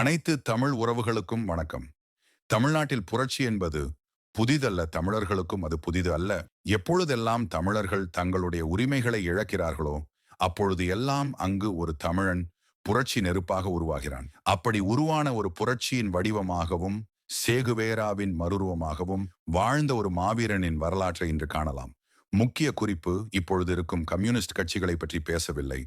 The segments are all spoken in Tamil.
அனைத்து தமிழ் உறவுகளுக்கும் வணக்கம். தமிழ்நாட்டில் புரட்சி என்பது புதிதல்ல தமிழர்களுக்கும் அது புதிது அல்ல. எப்பொழுதெல்லாம் தமிழர்கள் தங்களுடைய உரிமைகளை இழக்கிறார்களோ அப்பொழுது எல்லாம் அங்கு ஒரு தமிழன் புரட்சி நெருப்பாக உருவாகிறான். அப்படி உருவான ஒரு புரட்சியின் வடிவமாகவும் சேகுவேராவின் மறுருவமாகவும் வாழ்ந்த ஒரு மாவீரனின் வரலாற்றை இன்று காணலாம். முக்கிய குறிப்பு இப்பொழுது இருக்கும் கம்யூனிஸ்ட் கட்சிகளை பற்றி பேசவில்லை.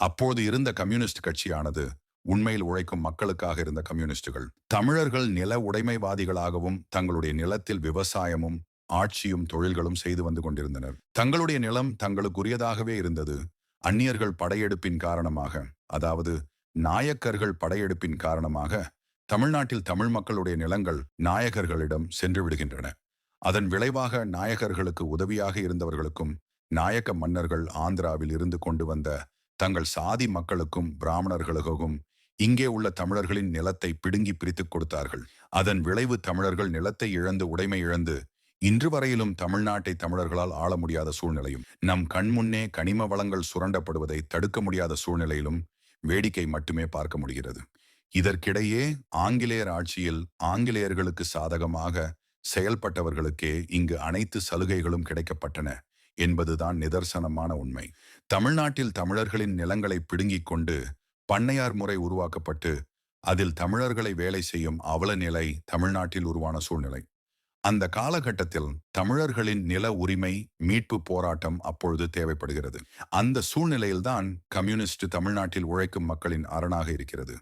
அப்போது இருந்த கம்யூனிஸ்ட் கட்சியானது உண்மையில் உழைக்கும் மக்களுக்காக இருந்த கம்யூனிஸ்டுகள். தமிழர்கள் நில உடைமைவாதிகளாகவும் தங்களுடைய நிலத்தில் விவசாயமும் ஆட்சியும் தொழில்களும் செய்து வந்து கொண்டிருந்தனர். தங்களுடைய நிலம் தங்களுக்குரியதாகவே இருந்தது. அந்நியர்கள் படையெடுப்பின் காரணமாக அதாவது நாயக்கர்கள் படையெடுப்பின் காரணமாக தமிழ்நாட்டில் தமிழ் மக்களுடைய நிலங்கள் நாயகர்களிடம் சென்று விடுகின்றன. அதன் விளைவாக நாயகர்களுக்கு உதவியாக இருந்தவர்களுக்கும் நாயக்க மன்னர்கள் ஆந்திராவில் இருந்து கொண்டு வந்த தங்கள் சாதி மக்களுக்கும் பிராமணர்களுக்கும் இங்கே உள்ள தமிழர்களின் நிலத்தை பிடுங்கி பிரித்துக் கொடுத்தார்கள். அதன் விளைவு தமிழர்கள் நிலத்தை இழந்து உடைமை இழந்து இன்று வரையிலும் தமிழ்நாட்டை தமிழர்களால் ஆள முடியாத சூழ்நிலையும் நம் கண்முன்னே கனிம வளங்கள் சுரண்டப்படுவதை தடுக்க முடியாத சூழ்நிலையிலும் வேடிக்கை மட்டுமே பார்க்க முடிகிறது. இதற்கிடையே ஆங்கிலேயர் ஆட்சியில் ஆங்கிலேயர்களுக்கு சாதகமாக செயல்பட்டவர்களுக்கே இங்கு அனைத்து சலுகைகளும் கிடைக்கப்பட்டன என்பதுதான் நிதர்சனமான உண்மை. தமிழ்நாட்டில் தமிழர்களின் நிலங்களை பிடுங்கிக் கொண்டு பண்ணையார் முறை உருவாக்கப்பட்டு அதில் தமிழர்களை வேலை செய்யும் அவல நிலை தமிழ்நாட்டில் உருவான சூழ்நிலை. அந்த காலகட்டத்தில் தமிழர்களின் நில உரிமை மீட்பு போராட்டம் அப்பொழுது தேவைப்படுகிறது. அந்த சூழ்நிலையில்தான் கம்யூனிஸ்ட் தமிழ்நாட்டில் உழைக்கும் மக்களின் அரணாக இருக்கிறது.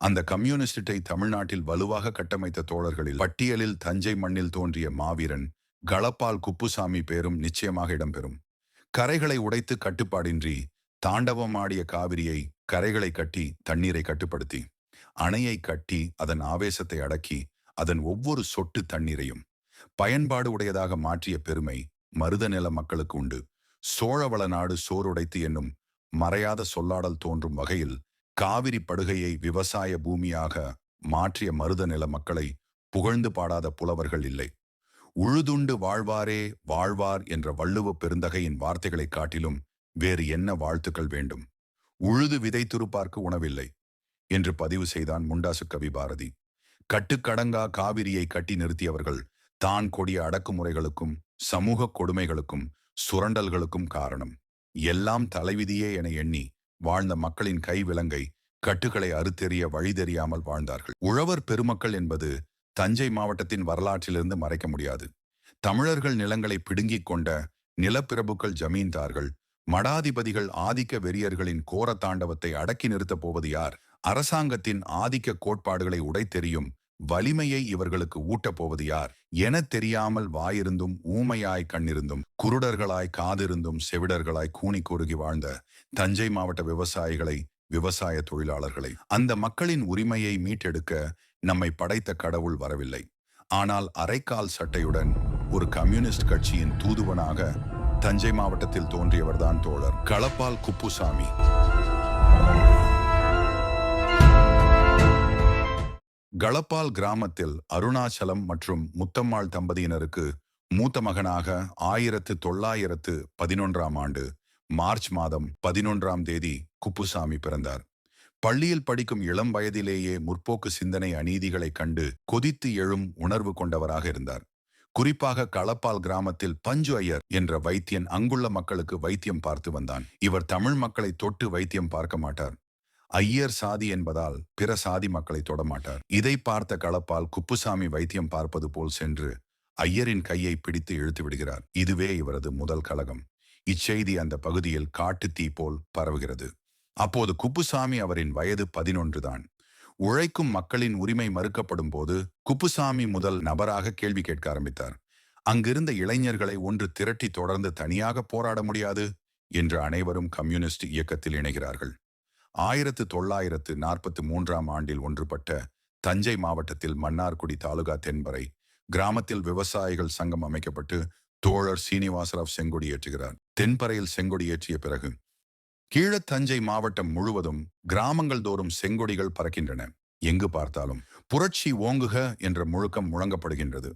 அந்த கம்யூனிஸ்டை தமிழ்நாட்டில் வலுவாக கட்டமைத்த தோழர்களில் பட்டியலில் தஞ்சை மண்ணில் தோன்றிய மாவீரன் களப்பால் குப்புசாமி பேரும் நிச்சயமாக இடம்பெறும். கரைகளை உடைத்து கட்டுப்பாடின்றி தாண்டவமாடிய காவிரியை கரைகளை கட்டி தண்ணீரை கட்டுப்படுத்தி அணையை கட்டி அதன் ஆவேசத்தை அடக்கி அதன் ஒவ்வொரு சொட்டு தண்ணீரையும் பயன்பாடு உடையதாக மாற்றிய பெருமை மருத நில மக்களுக்கு உண்டு. சோழவள நாடு சோறுடைத்து என்னும் மறையாத சொல்லாடல் தோன்றும் வகையில் காவிரி படுகையை விவசாய பூமியாக மாற்றிய மருத நில மக்களை புகழ்ந்து பாடாத புலவர்கள் இல்லை. உழுதுண்டு வாழ்வாரே வாழ்வார் என்ற வள்ளுவ பெருந்தகையின் வார்த்தைகளைக் காட்டிலும் வேறு என்ன வாழ்த்துக்கள் வேண்டும்? உழுது விதைத்திருப்பார்க்கு உணவில்லை. என்று பதிவு செய்தான் முண்டாசு கவி பாரதி. கட்டுக்கடங்கா காவிரியை கட்டி நிறுத்தியவர்கள் தான் கொடிய அடக்குமுறைகளுக்கும் சமூக கொடுமைகளுக்கும் சுரண்டல்களுக்கும் காரணம். எல்லாம் தலைவிதியே என எண்ணி வாழ்ந்த மக்களின் கை விலங்கை கட்டுகளை அறுத்தெறிய வழி தெரியாமல் வாழ்ந்தார்கள். உழவர் பெருமக்கள் என்பது தஞ்சை மாவட்டத்தின் வரலாற்றிலிருந்து மறைக்க முடியாது. தமிழர்கள் நிலங்களை பிடுங்கிக் கொண்ட நிலப்பிரபுக்கள் ஜமீன்தார்கள் மடாதிபதிகள் ஆதிக்க வெறியர்களின் கோர தாண்டவத்தை அடக்கி நிறுத்தப் போவது யார்? அரசாங்கத்தின் ஆதிக்க கோட்பாடுகளை உடைத்தெறியும் வலிமையை இவர்களுக்கு ஊட்டப் போவது யார்? என தெரியாமல் வாயிருந்தும் ஊமையாய் கண்ணிருந்தும் குருடர்களாய் காதிருந்தும் செவிடர்களாய் கூனி குறுகி வாழ்ந்த தஞ்சை மாவட்ட விவசாயிகளை விவசாய தொழிலாளர்களை அந்த மக்களின் உரிமையை மீட்டெடுக்க நம்மை படைத்த கடவுள் வரவில்லை. ஆனால் அரைக்கால் சட்டையுடன் ஒரு கம்யூனிஸ்ட் கட்சியின் தூதுவனாக தஞ்சை மாவட்டத்தில் தோன்றியவர்தான் தோழர் களப்பால் குப்புசாமி. களப்பால் கிராமத்தில் அருணாச்சலம் மற்றும் முத்தம்மாள் தம்பதியினருக்கு மூத்த மகனாக ஆயிரத்து தொள்ளாயிரத்து பதினொன்றாம் ஆண்டு மார்ச் மாதம் பதினொன்றாம் தேதி குப்புசாமி பிறந்தார். பள்ளியில் படிக்கும் இளம் வயதிலேயே முற்போக்கு சிந்தனை அநீதிகளைக் கண்டு கொதித்து எழும் உணர்வு கொண்டவராக இருந்தார். குறிப்பாக களப்பால் கிராமத்தில் பஞ்சு ஐயர் என்ற வைத்தியன் அங்குள்ள மக்களுக்கு வைத்தியம் பார்த்து வந்தான். இவர் தமிழ் மக்களை தொட்டு வைத்தியம் பார்க்க மாட்டார். ஐயர் சாதி என்பதால் பிற சாதி மக்களை தொடமாட்டார் இதை பார்த்த களப்பால் குப்புசாமி வைத்தியம் பார்ப்பது போல் சென்று ஐயரின் கையை பிடித்து இழுத்து விடுகிறார். இதுவே இவரது முதல் கழகம். இச்செய்தி அந்த பகுதியில் காட்டு தீ போல் பரவுகிறது. அப்போது குப்புசாமி அவரின் வயது பதினொன்று தான். உழைக்கும் மக்களின் உரிமை மறுக்கப்படும் போது குப்புசாமி முதல் நபராக கேள்வி கேட்க ஆரம்பித்தார். அங்கிருந்த இளைஞர்களை ஒன்று திரட்டி தொடர்ந்து தனியாக போராட முடியாது? என்று அனைவரும் கம்யூனிஸ்ட் இயக்கத்தில் இணைகிறார்கள். ஆயிரத்து தொள்ளாயிரத்து நாற்பத்தி மூன்றாம் ஆண்டில் ஒன்றுபட்ட தஞ்சை மாவட்டத்தில் மன்னார்குடி தாலுகா தென்பறை கிராமத்தில் விவசாயிகள் சங்கம் அமைக்கப்பட்டு தோழர் சீனிவாசராவ் செங்கொடி ஏற்றுகிறார். தென்பறையில் செங்கொடி ஏற்றிய பிறகு கீழத்தஞ்சை மாவட்டம் முழுவதும் கிராமங்கள் தோறும் செங்கொடிகள் பறக்கின்றன. எங்கு பார்த்தாலும் புரட்சி ஓங்குக என்ற முழக்கம் முழங்கப்படுகின்றது.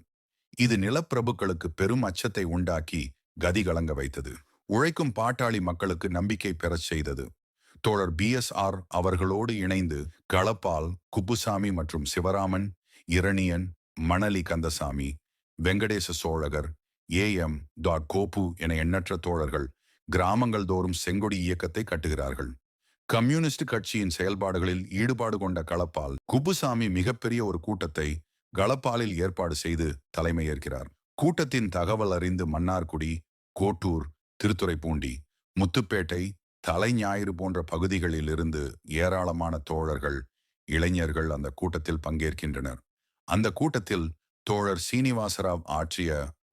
இது நிலப்பிரபுக்களுக்கு பெரும் அச்சத்தை உண்டாக்கி கதி கலங்க வைத்தது. உழைக்கும் பாட்டாளி மக்களுக்கு நம்பிக்கை பெறச் செய்தது. தோழர் பி. எஸ். ஆர். அவர்களோடு இணைந்து களப்பால் குப்புசாமி மற்றும் Sivaraman Iraniyan Manali Kandasamy Venkatesa Chozhagar A. M. Dot Gopu என எண்ணற்ற தோழர்கள் கிராமங்கள் தோறும் செங்கொடி இயக்கத்தை கட்டுகிறார்கள். கம்யூனிஸ்ட் கட்சியின் செயல்பாடுகளில் ஈடுபாடு கொண்ட களப்பால் குப்புசாமி மிகப்பெரிய ஒரு கூட்டத்தை களப்பாலில் ஏற்பாடு செய்து தலைமையேற்கிறார். கூட்டத்தின் தகவல் அறிந்து மன்னார்குடி கோட்டூர் திருத்துறைப்பூண்டி முத்துப்பேட்டை தலைஞாயிறு போன்ற பகுதிகளில் இருந்து ஏராளமான தோழர்கள் இளைஞர்கள் அந்த கூட்டத்தில் பங்கேற்கின்றனர். அந்த கூட்டத்தில் தோழர் சீனிவாசராவ் ஆற்றிய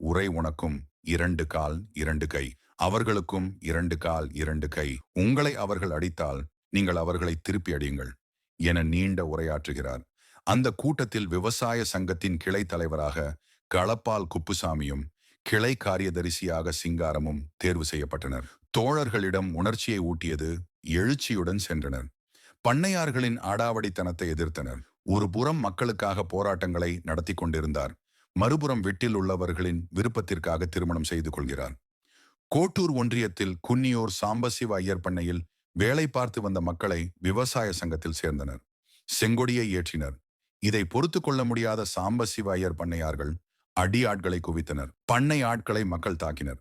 உரை உனக்கும் இரண்டு கால் இரண்டு கை அவர்களுக்கும் இரண்டு கால் இரண்டு கை. உங்களை அவர்கள் அடித்தால் நீங்கள் அவர்களை திருப்பி அடியுங்கள் என நீண்ட உரையாற்றுகிறார். அந்த கூட்டத்தில் விவசாய சங்கத்தின் கிளை தலைவராக களப்பால் குப்புசாமியும் கிளை காரியதரிசியாக சிங்காரமும் தேர்வு செய்யப்பட்டனர். தோழர்களிடம் உணர்ச்சியை ஊட்டியது எழுச்சியுடன் சென்றனர். பண்ணையார்களின் ஆடாவடித்தனத்தை எதிர்த்தனர். ஒரு புறம் மக்களுக்காக போராட்டங்களை நடத்தி கொண்டிருந்தார். மறுபுறம் வீட்டில் உள்ளவர்களின் விருப்பத்திற்காக திருமணம் செய்து கொள்கிறார். கோட்டூர் ஒன்றியத்தில் குன்னியூர் சாம்பசிவ ஐயர் பண்ணையில் வேலை பார்த்து வந்த மக்களை விவசாய சங்கத்தில் சேர்ந்தனர். செங்கொடியை ஏற்றினர். இதை பொறுத்து கொள்ள முடியாத சாம்பசிவ ஐயர் பண்ணையார்கள் அடி ஆட்களை குவித்தனர். பண்ணை ஆட்களை மக்கள் தாக்கினர்.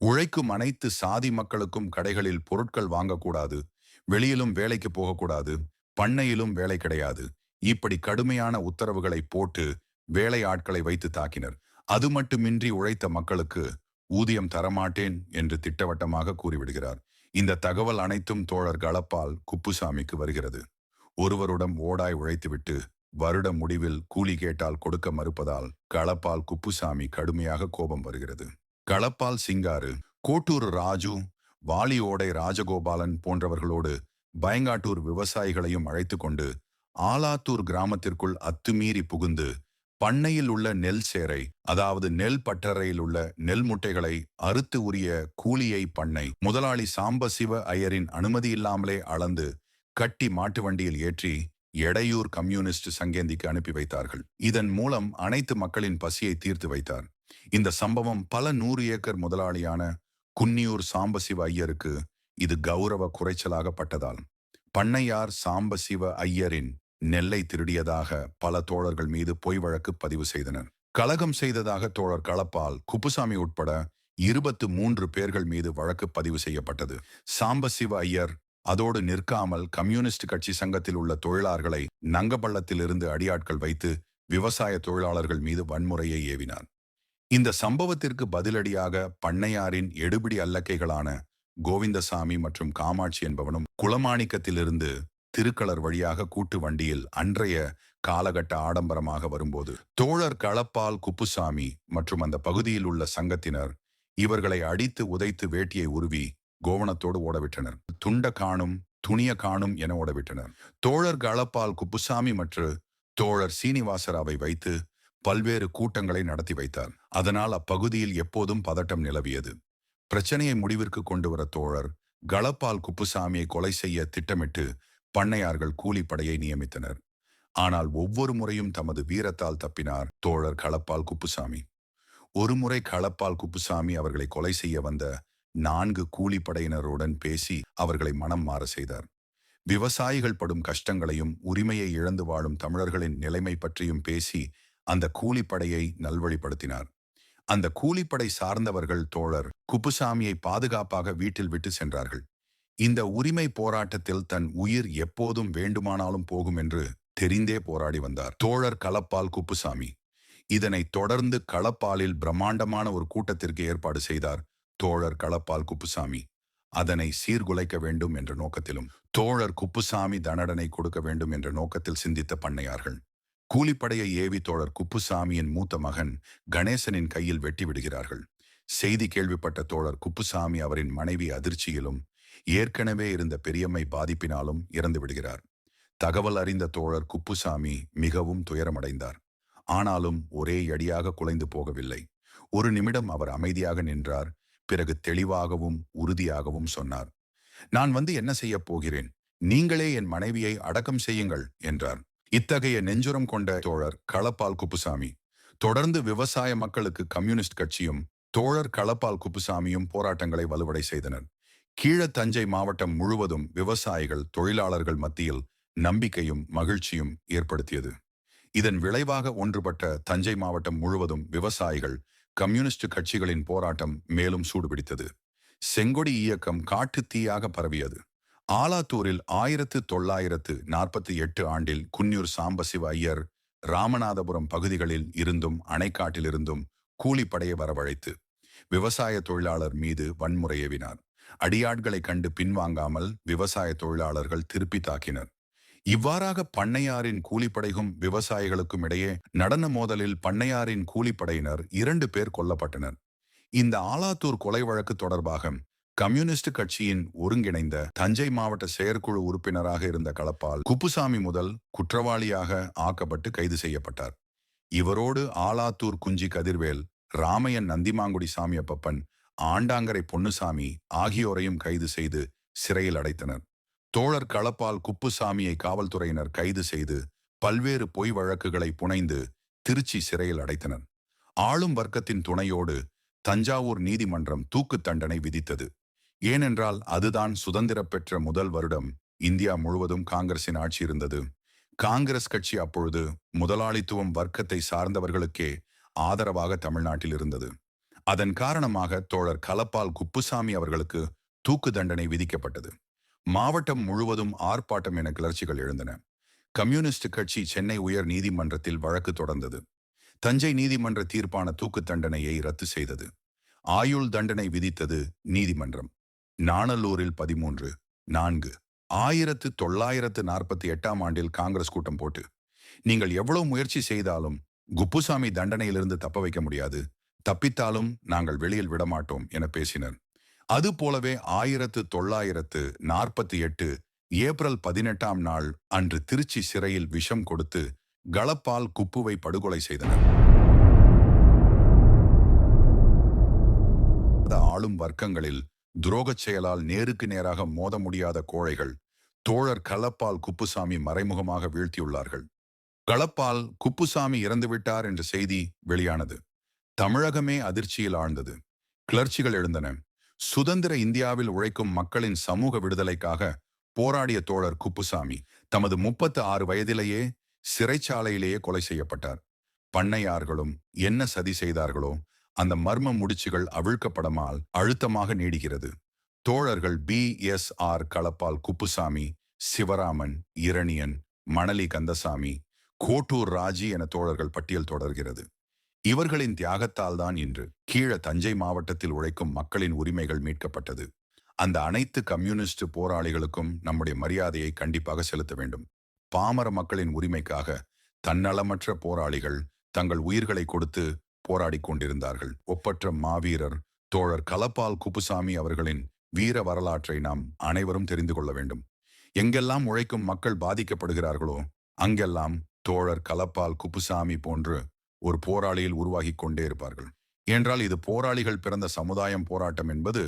உழைக்கும் அனைத்து சாதி மக்களுக்கும் கடைகளில் பொருட்கள் வாங்கக்கூடாது. வெளியிலும் வேலைக்கு போகக்கூடாது. பண்ணையிலும் வேலை கிடையாது. இப்படி கடுமையான உத்தரவுகளை போட்டு வேலை ஆட்களை வைத்து தாக்கினர். அது மட்டுமின்றி உழைத்த மக்களுக்கு ஊதியம் தரமாட்டேன் என்று திட்டவட்டமாக கூறிவிடுகிறார். இந்த தகவல் அனைத்தும் தோழர் களப்பால் குப்புசாமிக்கு வருகிறது. ஒருவருடன் ஓடாய் உழைத்துவிட்டு வருட முடிவில் கூலி கேட்டால் கொடுக்க மறுப்பதால் களப்பால் குப்புசாமி கடுமையாக கோபம் வருகிறது. களப்பால் சிங்காறு கோட்டூர் ராஜு வாலியோடை ராஜகோபாலன் போன்றவர்களோடு பயங்காட்டூர் விவசாயிகளையும் அழைத்து கொண்டு ஆலாத்தூர் கிராமத்திற்குள் அத்துமீறி புகுந்து பண்ணையில் உள்ள நெல் சேரை அதாவது நெல் பட்டறையில் உள்ள நெல் முட்டைகளை அறுத்து உரிய கூலியை பண்ணை முதலாளி சாம்பசிவ ஐயரின் அனுமதி இல்லாமலே அளந்து கட்டி மாட்டு வண்டியில் ஏற்றி எடையூர் கம்யூனிஸ்ட் சங்கேந்திக்கு அனுப்பி வைத்தார்கள். இதன் மூலம் அனைத்து மக்களின் பசியை தீர்த்து வைத்தார். இந்த சம்பவம் பல நூறு ஏக்கர் முதலாளியான குன்னியூர் சாம்பசிவ ஐயருக்கு இது கௌரவ குறைச்சலாகப்பட்டதால் பண்ணையார் சாம்பசிவ ஐயரின் நெல்லை திருடியதாக பல தோழர்கள் மீது பொய் வழக்கு பதிவு செய்தனர். கலகம் செய்ததாக தோழர் களப்பால் குப்புசாமி உட்பட இருபத்து மூன்று பேர்கள் மீது வழக்கு பதிவு செய்யப்பட்டது. சாம்பசிவ ஐயர் அதோடு நிற்காமல் கம்யூனிஸ்ட் கட்சி சங்கத்தில் உள்ள தொழிலாளர்களை நங்கப்பள்ளத்திலிருந்து அடியாட்கள் வைத்து விவசாய தொழிலாளர்கள் மீது வன்முறையை ஏவினார். இந்த சம்பவத்திற்கு பதிலடியாக பண்ணையாரின் எடுபிடி அல்லக்கைகளான கோவிந்தசாமி மற்றும் காமாட்சி என்பவனும் குளமாணிக்கத்திலிருந்து திருக்களர் வழியாக கூட்டு வண்டியில் அன்றைய காலகட்ட ஆடம்பரமாக வரும்போது தோழர் களப்பால் குப்புசாமி மற்றும் அந்த பகுதியில் உள்ள சங்கத்தினர் இவர்களை அடித்து உதைத்து வேட்டியை உருவி கோவணத்தோடு ஓடவிட்டனர். துண்ட காணும் துணிய காணும் என ஓடவிட்டனர். தோழர் களப்பால் குப்புசாமி மற்றும் தோழர் சீனிவாசராவை வைத்து பல்வேறு கூட்டங்களை நடத்தி வைத்தார். அதனால் அப்பகுதியில் எப்போதும் பதட்டம் நிலவியது. பிரச்சனையை முடிவிற்கு கொண்டு வர தோழர் களப்பால் குப்புசாமியை கொலை செய்ய திட்டமிட்டு பண்ணையார்கள் கூலிப்படையை நியமித்தனர். ஆனால் ஒவ்வொரு முறையும் தமது வீரத்தால் தப்பினார் தோழர் களப்பால் குப்புசாமி. ஒருமுறை களப்பால் குப்புசாமி அவர்களை கொலை செய்ய வந்த நான்கு கூலிப்படையினருடன் பேசி அவர்களை மனம் மாற செய்தார். விவசாயிகள் படும் கஷ்டங்களையும் உரிமையை இழந்து வாழும் தமிழர்களின் நிலைமை பற்றியும் பேசி அந்த கூலிப்படையை நல்வழிப்படுத்தினார். அந்த கூலிப்படை சார்ந்தவர்கள் தோழர் குப்புசாமியை பாதுகாப்பாக வீட்டில் விட்டு சென்றார்கள். இந்த உரிமை போராட்டத்தில் தன் உயிர் எப்போதும் வேண்டுமானாலும் போகும் என்று தெரிந்தே போராடி வந்தார். தோழர் களப்பால் குப்புசாமி. இதனைத் தொடர்ந்து களப்பாலில் பிரம்மாண்டமான ஒரு கூட்டத்திற்கு ஏற்பாடு செய்தார் தோழர் களப்பால் குப்புசாமி. அதனை சீர்குலைக்க வேண்டும் என்ற நோக்கத்திலும் தோழர் குப்புசாமி தண்டனை கொடுக்க வேண்டும் என்ற நோக்கத்தில் சிந்தித்த பண்ணையார்கள் கூலிப்படையை ஏவி தோழர் குப்புசாமியின் மூத்த மகன் கணேசனின் கையில் வெட்டி விடுகிறார்கள். செய்தி கேள்விப்பட்ட தோழர் குப்புசாமி அவரின் மனைவி அதிர்ச்சியிலும் ஏற்கனவே இருந்த பெரியம்மை பாதிப்பினாலும் இறந்து விடுகிறார். தகவல் அறிந்த தோழர் குப்புசாமி மிகவும் துயரமடைந்தார். ஆனாலும் ஒரே அடியாக குலைந்து போகவில்லை. ஒரு நிமிடம் அவர் அமைதியாக நின்றார். பிறகு தெளிவாகவும் உறுதியாகவும் சொன்னார். நான் வந்து என்ன செய்யப் போகிறேன்? நீங்களே என் மனைவியை அடக்கம் செய்யுங்கள் என்றார். இத்தகைய நெஞ்சுரம் கொண்ட தோழர் களப்பால் குப்புசாமி தொடர்ந்து விவசாய மக்களுக்கு கம்யூனிஸ்ட் கட்சியும் தோழர் களப்பால் குப்புசாமியும் போராட்டங்களை வலுவடை செய்தனர். கீழத்தஞ்சை தஞ்சை மாவட்டம் முழுவதும் விவசாயிகள் தொழிலாளர்கள் மத்தியில் நம்பிக்கையும் மகிழ்ச்சியும் ஏற்படுத்தியது. இதன் விளைவாக ஒன்றுபட்ட தஞ்சை மாவட்டம் முழுவதும் விவசாயிகள் கம்யூனிஸ்ட் கட்சிகளின் போராட்டம் மேலும் சூடுபிடித்தது. செங்கொடி இயக்கம் காட்டுத்தீயாக பரவியது. ஆலாத்தூரில் ஆயிரத்து தொள்ளாயிரத்து நாற்பத்தி எட்டு ஆண்டில் குன்னூர் சாம்பசிவ ஐயர் ராமநாதபுரம் பகுதிகளில் இருந்தும் அணைக்காட்டிலிருந்தும் கூலிப்படையை வரவழைத்து விவசாய தொழிலாளர் மீது வன்முறையேவினார் அடியாட்களை கண்டு பின்வாங்காமல் விவசாய தொழிலாளர்கள் திருப்பி தாக்கினர். இவ்வாறாக பண்ணையாரின் கூலிப்படைக்கும் விவசாயிகளுக்கும் இடையே நடன மோதலில் பண்ணையாரின் கூலிப்படையினர் இரண்டு பேர் கொல்லப்பட்டனர். இந்த ஆலாத்தூர் கொலை வழக்கு தொடர்பாக கம்யூனிஸ்ட் கட்சியின் ஒருங்கிணைந்த தஞ்சை மாவட்ட செயற்குழு உறுப்பினராக இருந்த களப்பால் குப்புசாமி முதல் குற்றவாளியாக ஆக்கப்பட்டு கைது செய்யப்பட்டார். இவரோடு ஆலாத்தூர் குஞ்சி கதிர்வேல் ராமையன் நந்திமாங்குடி சாமியப்பப்பன் ஆண்டாங்கரை பொன்னுசாமி ஆகியோரையும் கைது செய்து சிறையில் அடைத்தனர். தோழர் களப்பால் குப்புசாமியை காவல்துறையினர் கைது செய்து பல்வேறு பொய் வழக்குகளை புனைந்து திருச்சி சிறையில் அடைத்தனர். ஆளும் வர்க்கத்தின் துணையோடு தஞ்சாவூர் நீதிமன்றம் தூக்கு தண்டனை விதித்தது. ஏனென்றால் அதுதான் சுதந்திர பெற்ற முதல் வருடம் இந்தியா முழுவதும் காங்கிரசின் ஆட்சி இருந்தது. காங்கிரஸ் கட்சி அப்பொழுது முதலாளித்துவம் வர்க்கத்தை சார்ந்தவர்களுக்கே ஆதரவாக தமிழ்நாட்டில் இருந்தது. அதன் காரணமாக தோழர் கலப்பால் குப்புசாமி அவர்களுக்கு தூக்கு தண்டனை விதிக்கப்பட்டது. மாவட்டம் முழுவதும் ஆர்ப்பாட்டம் என கிளர்ச்சிகள் எழுந்தன. கம்யூனிஸ்ட் கட்சி சென்னை உயர் நீதிமன்றத்தில் வழக்கு தொடர்ந்தது. தஞ்சை நீதிமன்ற தீர்ப்பான தூக்கு தண்டனையை ரத்து செய்தது. ஆயுள் தண்டனை விதித்தது நீதிமன்றம். நாணலூரில் பதிமூன்று நான்கு ஆயிரத்து தொள்ளாயிரத்து நாற்பத்தி எட்டாம் ஆண்டில் காங்கிரஸ் கூட்டம் போட்டு நீங்கள் எவ்வளவு முயற்சி செய்தாலும் குப்புசாமி தண்டனையிலிருந்து தப்ப வைக்க முடியாது. தப்பித்தாலும் நாங்கள் வெளியில் விடமாட்டோம் என பேசினர். அது போலவே ஆயிரத்து தொள்ளாயிரத்து நாற்பத்தி எட்டு ஏப்ரல் பதினெட்டாம் நாள் அன்று திருச்சி சிறையில் விஷம் கொடுத்து களப்பால் குப்புவை படுகொலை செய்தனர். ஆளும் வர்க்கங்களில் துரோகச் செயலால் நேருக்கு நேராக மோத முடியாத கோழைகள் தோழர் களப்பால் குப்புசாமி மறைமுகமாக வீழ்த்தியுள்ளார்கள். களப்பால் குப்புசாமி இறந்துவிட்டார் என்ற செய்தி வெளியானது. தமிழகமே அதிர்ச்சியில் ஆழ்ந்தது. கிளர்ச்சிகள் எழுந்தன. சுதந்திர இந்தியாவில் உழைக்கும் மக்களின் சமூக விடுதலைக்காக போராடிய தோழர் குப்புசாமி தமது முப்பத்து ஆறு வயதிலேயே சிறைச்சாலையிலேயே கொலை செய்யப்பட்டார். பண்ணையார்களும் என்ன சதி செய்தார்களோ அந்த மர்ம முடிச்சுகள் அவிழ்க்கப்படமால் அழுத்தமாக நீடுகிறது தோழர்கள் P. S. R. Kalappal Kuppusamy Sivaraman Iraniyan Manali Kandasamy Kottur Raji என தோழர்கள் பட்டியல் தொடர்கிறது. இவர்களின் தியாகத்தால் தான் இன்று கீழ தஞ்சை மாவட்டத்தில் உழைக்கும் மக்களின் உரிமைகள் மீட்கப்பட்டது. அந்த அனைத்து கம்யூனிஸ்ட் போராளிகளுக்கும் நம்முடைய மரியாதையை கண்டிப்பாக செலுத்த வேண்டும். பாமர மக்களின் உரிமைக்காக தன்னலமற்ற போராளிகள் தங்கள் உயிர்களை கொடுத்து போராடி கொண்டிருந்தார்கள். ஒப்பற்ற மாவீரர் தோழர் கலப்பால் குப்புசாமி அவர்களின் வீர வரலாற்றை நாம் அனைவரும் தெரிந்து கொள்ள வேண்டும். எங்கெல்லாம் உழைக்கும் மக்கள் பாதிக்கப்படுகிறார்களோ அங்கெல்லாம் தோழர் கலப்பால் குப்புசாமி போன்று ஒரு போராளியில் உருவாகி கொண்டே இருப்பார்கள். என்றால் இது போராளிகள் பிறந்த சமுதாயம் போராட்டம் என்பது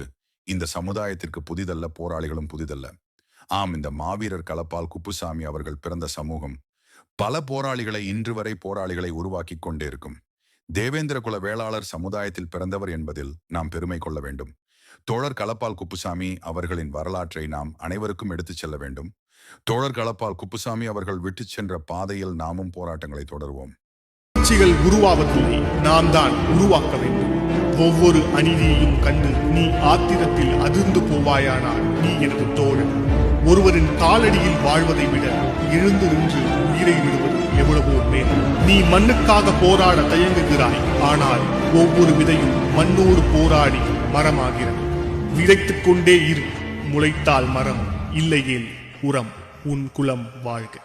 இந்த சமுதாயத்திற்கு புதிதல்ல போராளிகளும் புதிதல்ல. ஆம் இந்த மாவீரர் கலப்பால் குப்புசாமி அவர்கள் பிறந்த சமூகம் பல போராளிகளை இன்று வரை போராளிகளை உருவாக்கி கொண்டே இருக்கும். தேவேந்திர குல வேளாளர் சமுதாயத்தில் பிறந்தவர் என்பதில் நாம் பெருமை கொள்ள வேண்டும். தோழர் களப்பால் குப்புசாமி அவர்களின் வரலாற்றை நாம் அனைவருக்கும் எடுத்துச் செல்ல வேண்டும். தோழர் களப்பால் குப்புசாமி அவர்கள் விட்டுச் சென்ற பாதையில் நாமும் போராட்டங்களை தொடர்வோம். கட்சிகள் உருவாவதில்லை. நாம் தான் உருவாக்க வேண்டும். ஒவ்வொரு அநீதியையும் கண்டு நீ ஆத்திரத்தில் அதிர்ந்து போவாயானால் நீ எனது தோழன். ஒருவரின் காலடியில் வாழ்வதை விட எழுந்து நின்று உயிரை விடுவது எவ்வளவோ மேல் நீ மண்ணுக்காக போராட தயங்குகிறாய். ஆனால் ஒவ்வொரு விதையும் மண்ணோடு போராடி மரமாகிறது. விதைத்துக் கொண்டே இரு. முளைத்தால் மரம் இல்லையேல் உரம். உன் குலம் வாழ்க.